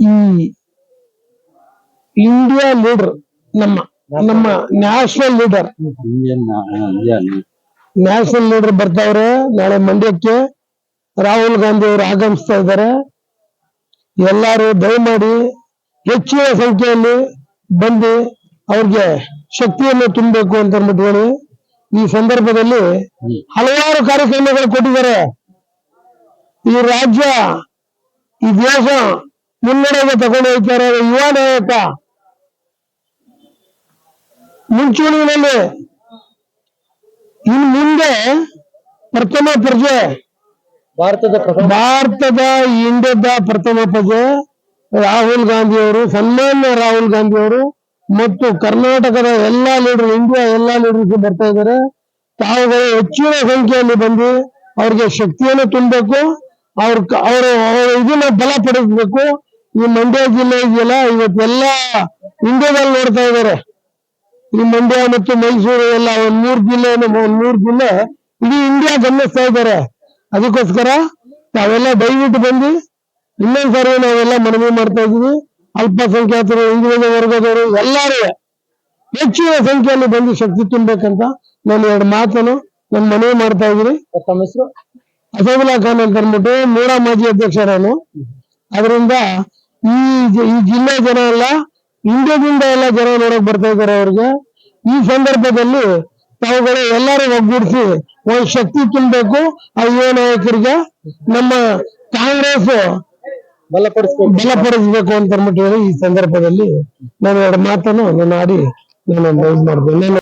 ಈ India leader ನಮ್ಮ ನಮ್ಮ ನ್ಯಾಷನಲ್ ಲೀಡರ್ ನ್ಯಾಷನಲ್ ಲೀಡರ್ ಬರ್ತಾವ್ರೆ ನಾಳೆ ಮಂಡ್ಯಕ್ಕೆ ರಾಹುಲ್ ಗಾಂಧಿ ಅವರು ಆಗಮಿಸ್ತಾ ಇದ್ದಾರೆ. ಎಲ್ಲಾರು ದಯಮಾಡಿ ಹೆಚ್ಚಿನ ಸಂಖ್ಯೆಯಲ್ಲಿ ಬಂದು ಅವ್ರಿಗೆ ಶಕ್ತಿಯನ್ನು ತುಂಬಬೇಕು ಅಂತ ಅಂದ್ಬಿಟ್ಟು ಹೇಳಿ ಈ ಸಂದರ್ಭದಲ್ಲಿ ಹಲವಾರು ಕಾರ್ಯಕ್ರಮಗಳು ಕೊಟ್ಟಿದ್ದಾರೆ. ಈ ರಾಜ್ಯ ಈ ದೇಶ ಮುನ್ನಡೆಗೆ ತಗೊಂಡು ಹೋಗ್ತಾರೆ ಯುವ ನಾಯಕ. ಮುಂಚೂಣಿನಲ್ಲಿ ಇನ್ ಮುಂದೆ ಪ್ರಥಮ ಪ್ರಜೆ. ಭಾರತದ ಭಾರತದ ಇಂಡಿಯದ ಪ್ರಥಮ ಪ್ರಜೆ ರಾಹುಲ್ ಗಾಂಧಿ ಅವರು ಸನ್ಮಾನ್ಯ ರಾಹುಲ್ ಗಾಂಧಿ ಅವರು ಮತ್ತು ಕರ್ನಾಟಕದ ಎಲ್ಲಾ ಲೀಡರ್ ಇಂಡಿಯಾ ಎಲ್ಲಾ ಲೀಡರ್ಸ್ ಬರ್ತಾ ಇದ್ದಾರೆ. ತಾವುಗಳು ಹೆಚ್ಚಿನ ಸಂಖ್ಯೆಯಲ್ಲಿ ಬಂದು ಅವ್ರಿಗೆ ಶಕ್ತಿಯನ್ನು ತುಂಬಬೇಕು ಅವ್ರ ಅವರು ಅವ್ರ ಅವ್ರ ಇದನ್ನ ಬಲ ಪಡಿಸ್ಬೇಕು. ಈ ಮಂಡ್ಯ ಜಿಲ್ಲೆ ಇದೆಯಲ್ಲ ಇವತ್ತೆಲ್ಲ ಇಂಡಿಯಾದಲ್ಲಿ ನೋಡ್ತಾ ಇದ್ದಾರೆ ಈ ಮಂಡ್ಯ ಮತ್ತು ಮೈಸೂರು ಎಲ್ಲ ಒಂದ್ ಮೂರ್ ಜಿಲ್ಲೆ ಒಂದ್ ಮೂರ್ ಜಿಲ್ಲೆ ಇಡೀ ಇಂಡಿಯಾ ಗಮನಿಸ್ತಾ ಇದ್ದಾರೆ ಅದಕ್ಕೋಸ್ಕರ ತಾವೆಲ್ಲ ದಯವಿಟ್ಟು ಬಂದು ಇನ್ನೊಂದ್ಸರಿ ನಾವೆಲ್ಲ ಮನವಿ ಮಾಡ್ತಾ ಇದೀವಿ ಅಲ್ಪಸಂಖ್ಯಾತರು ಹಿಂದುಳಿದ ವರ್ಗದವರು ಎಲ್ಲರೂ ಹೆಚ್ಚಿನ ಸಂಖ್ಯೆಯಲ್ಲಿ ಬಂದು ಶಕ್ತಿ ತುಂಬಬೇಕಂತ ನಾನು ಎರಡು ಮಾತನ್ನು ನಾನು ಮನವಿ ಮಾಡ್ತಾ ಇದ್ದೀನಿ. ತಮ್ಮ ಹೆಸರು? ಅಸದುಲ್ಲಾ ಖಾನ್ ಅಂತ ಅಂದ್ಬಿಟ್ಟು ಮೂರ ಮಾಜಿ ಅಧ್ಯಕ್ಷ ನಾನು. ಅದರಿಂದ ಈ ಈ ಜಿಲ್ಲೆ ಜನ ಎಲ್ಲ ಇಂಡಿಯಾದಿಂದ ಎಲ್ಲ ಜನ ನೋಡಕ್ ಬರ್ತಾ ಇದ್ದಾರೆ ಅವ್ರಿಗೆ. ಈ ಸಂದರ್ಭದಲ್ಲಿ ತಾವುಗಳು ಎಲ್ಲಾರು ಒಗ್ಗೂಡಿಸಿ ಒಂದು ಶಕ್ತಿ ತುಂಬಬೇಕು. ಆ ಯುವ ನಾಯಕರಿಗೆ ನಮ್ಮ ಕಾಂಗ್ರೆಸ್ ಬಲಪಡಿಸ್ಬೇಕು. ಬಲಪಡಿಸಬೇಕು ಅಂತ ಅಂದ್ಬಿಟ್ಟು ಹೇಳಿ ಈ ಸಂದರ್ಭದಲ್ಲಿ ನಾನು ಎರಡು ಮಾತನ್ನು ನಾನು ಆಡಿ ನಾನು ಮಾಡ್ತೇನೆ.